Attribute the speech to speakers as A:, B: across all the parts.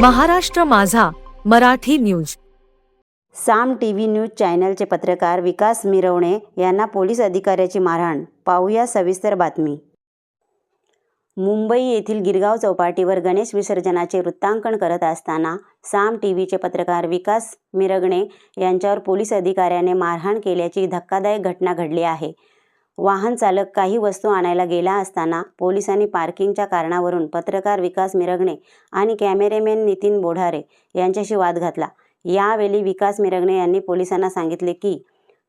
A: महाराष्ट्र माझा Marathi news.
B: Saam T V news चॅनलचे पत्रकार विकास मिरवणे यांना पोलीस अधिकाऱ्याची मारहाण. पाहूया सविस्तर बातमी. मुंबई येथील गिरगाव चौपाटीवर गणेश विसर्जनाचे वृत्तांकन करत असताना साम टी व्हीचे पत्रकार विकास मिरगणे यांच्यावर पोलीस अधिकाऱ्याने मारहाण केल्याची धक्कादायक घटना घडली आहे. वाहन चालक काही वस्तू आणायला गेला असताना पोलिसांनी पार्किंगच्या कारणावरून पत्रकार विकास मिरगणे आणि कॅमेरेमॅन नितीन बोढारे यांच्याशी वाद घातला. यावेळी विकास मिरगणे यांनी पोलिसांना सांगितले की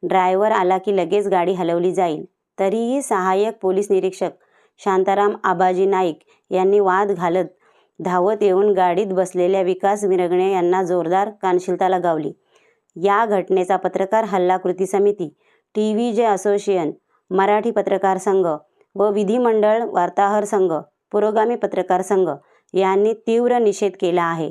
B: ड्रायव्हर आला की लगेच गाडी हलवली जाईल. तरीही सहाय्यक पोलीस निरीक्षक शांताराम आबाजी नाईक यांनी वाद घालत धावत येऊन गाडीत बसलेल्या विकास मिरगणे यांना जोरदार कानशिलता लगावली या घटनेचा पत्रकार हल्ला कृती समिती T V J association Marathi पत्रकार संघ व विधिमंडळ वार्ताहर संघ पुरोगामी पत्रकार संघ यांनी तीव्र निषेध केला आहे.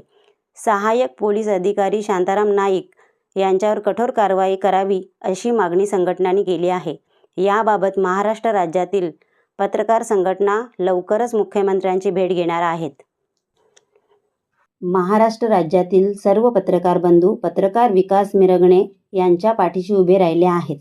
B: सहाय्यक पोलीस अधिकारी शांताराम नाईक यांच्यावर कठोर कारवाई करावी अशी मागणी संघटनांनी केली आहे. याबाबत महाराष्ट्र राज्यातील पत्रकार संघटना लवकरच मुख्यमंत्र्यांची भेट घेणार आहेत. महाराष्ट्र राज्यातील सर्व पत्रकार बंधू पत्रकार विकास मिरगणे यांच्या पाठीशी उभे राहिले आहेत.